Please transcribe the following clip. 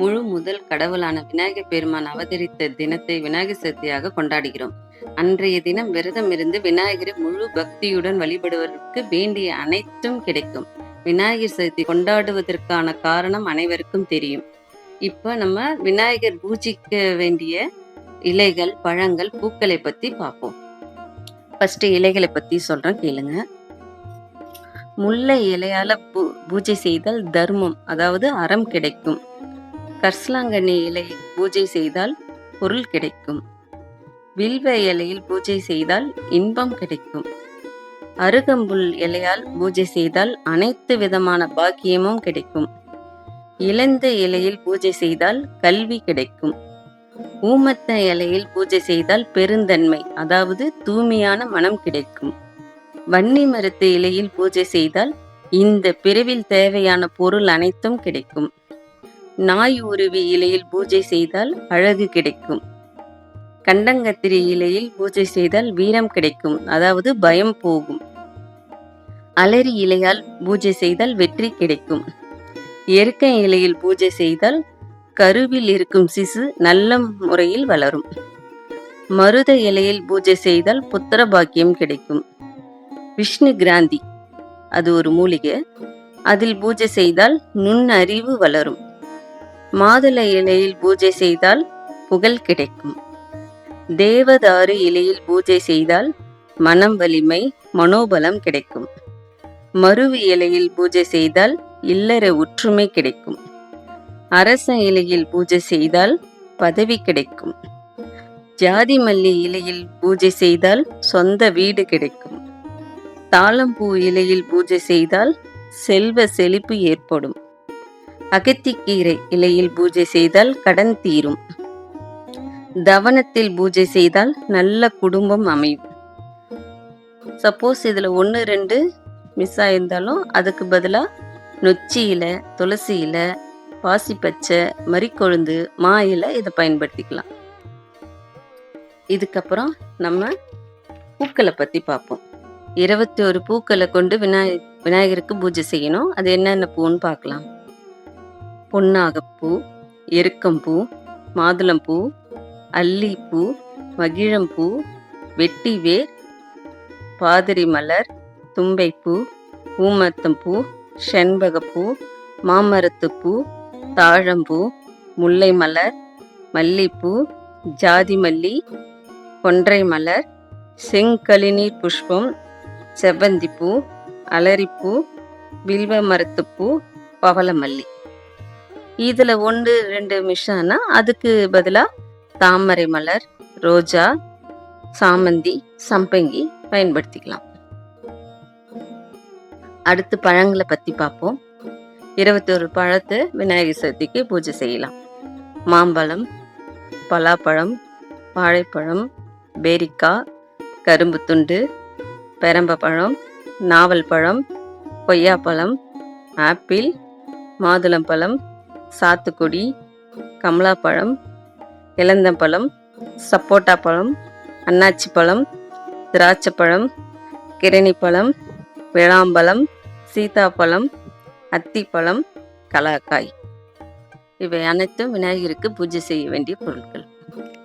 முழு முதல் கடவுளான விநாயகர் பெருமான் அவதரித்த தினத்தை விநாயகர் சதுர்த்தியாக கொண்டாடுகிறோம். அன்றைய தினம் விரதம் இருந்து விநாயகரை முழு பக்தியுடன் வழிபடுவதற்கு வேண்டிய அனைத்தும் கிடைக்கும். விநாயகர் சதுர்த்தி கொண்டாடுவதற்கான காரணம் அனைவருக்கும் தெரியும். இப்போ நம்ம விநாயகர் பூஜிக்க வேண்டிய இலைகள் பழங்கள் பூக்களை பத்தி பார்ப்போம். ஃபர்ஸ்ட் இலைகளை பத்தி சொல்றேன் கேளுங்க. முல்லை இலையால பூ பூஜை செய்தால் தர்மம் அதாவது அறம் கிடைக்கும். கர்சலாங்கண்ணி இலையில் பூஜை செய்தால் பொருள் கிடைக்கும். வில்வ இலையில் பூஜை செய்தால் இன்பம் கிடைக்கும். அருகம்புல் இலையால் பூஜை செய்தால் அனைத்து விதமான பாக்கியமும் கிடைக்கும். இழந்த இலையில் பூஜை செய்தால் கல்வி கிடைக்கும். ஊமத்த இலையில் பூஜை செய்தால் பெருந்தன்மை அதாவது தூய்மையான மனம் கிடைக்கும். வன்னி மரத்து இலையில் பூஜை செய்தால் இந்த பிரிவில் தேவையான பொருள் அனைத்தும் கிடைக்கும். நாய் உருவி இலையில் பூஜை செய்தால் அழகு கிடைக்கும். கண்டங்கத்திரி இலையில் பூஜை செய்தால் வீரம் கிடைக்கும். அதாவது பயம் போகும். அலரி இலையால் பூஜை செய்தால் வெற்றி கிடைக்கும். எருக்க இலையில் பூஜை செய்தால் கருவில் இருக்கும் சிசு நல்ல முறையில் வளரும். மருத இலையில் பூஜை செய்தால் புத்திர பாக்கியம் கிடைக்கும். விஷ்ணு கிராந்தி அது ஒரு மூலிகை. அதில் பூஜை செய்தால் நுண்ணறிவு வளரும். மாதுளை இலையில் பூஜை செய்தால் புகழ் கிடைக்கும். தேவதாறு இலையில் பூஜை செய்தால் மனம் வலிமை மனோபலம் கிடைக்கும். மருவு இலையில் பூஜை செய்தால் இல்லற ஒற்றுமை கிடைக்கும். அரச இலையில் பூஜை செய்தால் பதவி கிடைக்கும். ஜாதி மல்லி இலையில் பூஜை செய்தால் சொந்த வீடு கிடைக்கும். தாளம்பூ இலையில் பூஜை செய்தால் செல்வ செழிப்பு ஏற்படும். அகத்திக்கீரை இலையில் பூஜை செய்தால் கடன் தீரும். தவனத்தில் பூஜை செய்தால் நல்ல குடும்பம் அமையும். சப்போஸ் இதில் ஒன்று ரெண்டு மிஸ் ஆயிருந்தாலும் அதுக்கு பதிலாக நொச்சி இலை துளசி இலை பாசிப்பச்சை மறிக்கொழுந்து மா இலை இதை பயன்படுத்திக்கலாம். இதுக்கப்புறம் நம்ம பூக்களை பற்றி பார்ப்போம். இருபத்தி ஒரு பூக்களை கொண்டு விநாய விநாயகருக்கு பூஜை செய்யணும். அது என்னென்ன பூன்னு பார்க்கலாம். பொன்னாகப்பூ எருக்கம்பூ மாதுளம்பூ அல்லிப்பூ மகிழம்பூ வெட்டிவேர் பாதிரி மலர் தும்பைப்பூ ஊமத்தம்பூ செண்பகப்பூ மாமரத்துப்பூ தாழம்பூ முல்லை மலர் மல்லிப்பூ ஜாதி மல்லி கொன்றை மலர் செங்கழிநீர் புஷ்பம் செவ்வந்திப்பூ அலரிப்பூ வில்வ மரத்துப்பூ பவளமல்லி. இதில் ஒன்று ரெண்டு மிஷம்னா அதுக்கு பதிலாக தாமரை மலர் ரோஜா சாமந்தி சம்பங்கி பயன்படுத்திக்கலாம். அடுத்து பழங்களை பற்றி பார்ப்போம். இருபத்தொரு பழத்தை விநாயகர் சதுர்த்திக்கு பூஜை செய்யலாம். மாம்பழம் பலாப்பழம் வாழைப்பழம் பேரிக்காய் கரும்பு துண்டு பெரம்பப்பழம் நாவல் பழம் கொய்யாப்பழம் ஆப்பிள் மாதுளம்பழம் சாத்துக்குடி கமலாப்பழம் இளந்தம்பழம் சப்போட்டா பழம் அன்னாச்சி பழம் திராட்சைப்பழம் கிரணிப்பழம் விழாம்பழம் சீதாப்பழம் அத்திப்பழம் கலாக்காய். இவை அனைத்தும் விநாயகருக்கு பூஜை செய்ய வேண்டிய பொருட்கள்.